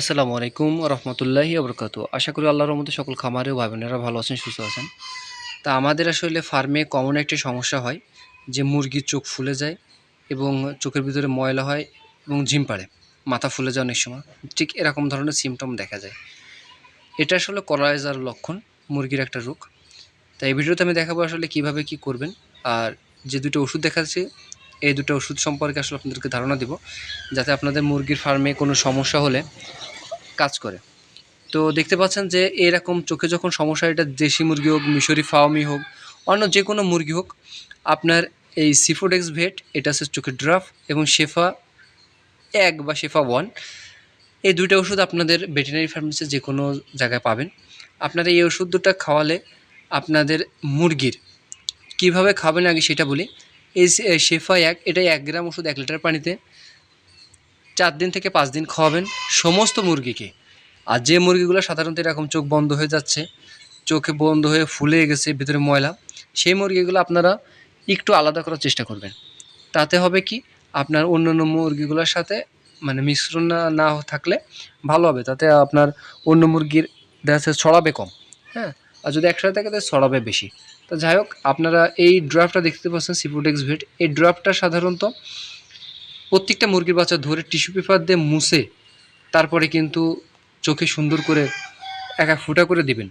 আসসালামু আলাইকুম রহমতুল্লাহি আবরকাত আশা করি আল্লাহর মধ্যে সকল খামারে ও ভাই বোনেরা ভালো আছেন, সুস্থ আছেন। তা আমাদের আসলে ফার্মে কমন একটি সমস্যা হয় যে মুরগির চোখ ফুলে যায় এবং চোখের ভিতরে ময়লা হয় এবং ঝিম পাড়ে, মাথা ফুলে যায় অনেক সময়। ঠিক এরকম ধরনের সিমটম দেখা যায়। এটা আসলে কলাইজার লক্ষণ, মুরগির একটা রোগ। তাই এই ভিডিওতে আমি দেখাবো আসলে কীভাবে কি করবেন। আর যে দুটো ওষুধ দেখাচ্ছি এই দুটো ওষুধ সম্পর্কে আসলে আপনাদেরকে ধারণা দিব, যাতে আপনাদের মুরগির ফার্মে কোনো সমস্যা হলে কাজ করে। তো দেখতে পাচ্ছেন যে এরকম চোখে যখন সমস্যা এটা দেশি মুরগি হোক, মিশরি ফার্মি হোক, অন্য যে কোনো মুরগি হোক, আপনার এই সিফোডেক্স ভেট এটা হচ্ছে চোখের ড্রাফ এবং শেফা এক বা শেফা ওয়ান এই দুইটা ওষুধ আপনাদের ভেটেরিনারি ফার্মেসিতে যে কোনো জায়গায় পাবেন। আপনারা এই ওষুধ দুটা খাওয়ালে আপনাদের মুরগির কীভাবে খাবেন আগে সেটা বলি। এই শেফা এক এটা এক গ্রাম ওষুধ এক লিটার পানিতে। চার দিন থেকে পাঁচ দিন খাওয়াবেন সমস্ত মুরগিকে। আর যে মুরগিগুলো সাধারণত এরকম চোখ বন্ধ হয়ে যাচ্ছে, চোখে বন্ধ হয়ে ফুলে গেছে, ভিতরে ময়লা, সেই মুরগিগুলো আপনারা একটু আলাদা করার চেষ্টা করবেন। তাতে হবে কি, আপনার অন্য অন্য মুরগিগুলোর সাথে মানে মিশ্রণ না না থাকলে ভালো হবে। তাতে আপনার অন্য মুরগির দেখা যাচ্ছে ছড়াবে কম হ্যাঁ? আর যদি একসাথে থাকে, তাহলে ছড়াবে বেশি। তো যাই হোক, আপনারা এই ড্রাফটটা দেখতে পাচ্ছেন সিপুটেক্স ভেট এই ড্রাফটটা সাধারণত প্রত্যেকটা মুরগির বাচ্চা ধরে টিস্যু পেপার দিয়ে মুছে, তারপরে কিন্তু চোখে সুন্দর করে এক এক ফুটা করে দিবেন।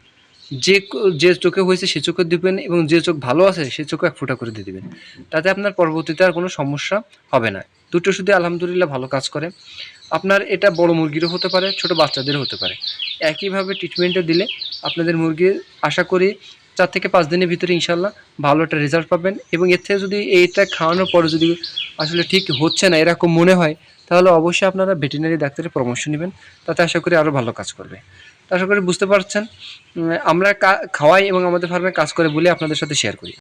যে যে চোখে হয়েছে সে চোখে দিবেন এবং যে চোখ ভালো আছে সে চোখে এক ফুটা করে দিয়ে দিবেন। তাতে আপনার পরবর্তীতে আর কোনো সমস্যা হবে না। দুটো শুধু আলহামদুলিল্লাহ ভালো কাজ করে। আপনার এটা বড় মুরগিরও হতে পারে, ছোট বাচ্চাদেরও হতে পারে। একইভাবে ট্রিটমেন্টটা দিলে আপনাদের মুরগির, আশা করি চার থেকে পাঁচ দিনের ভিতরে ইনশাল্লাহ ভালো একটা রেজাল্ট পাবেন এবং এর থেকে যদি এইটা খাওয়ানোর পরে যদি আসলে ঠিক হচ্ছে না, এরকম মনে হয়, তাহলে অবশ্যই আপনারা ভেটেরিনারি ডাক্তারের পরামর্শ নেবেন। তাতে আশা করি আরও ভালো কাজ করবে। আশা করি বুঝতে পারছেন আমরা খাওয়াই এবং আমাদের ফার্মে কাজ করে বলে আপনাদের সাথে শেয়ার করি।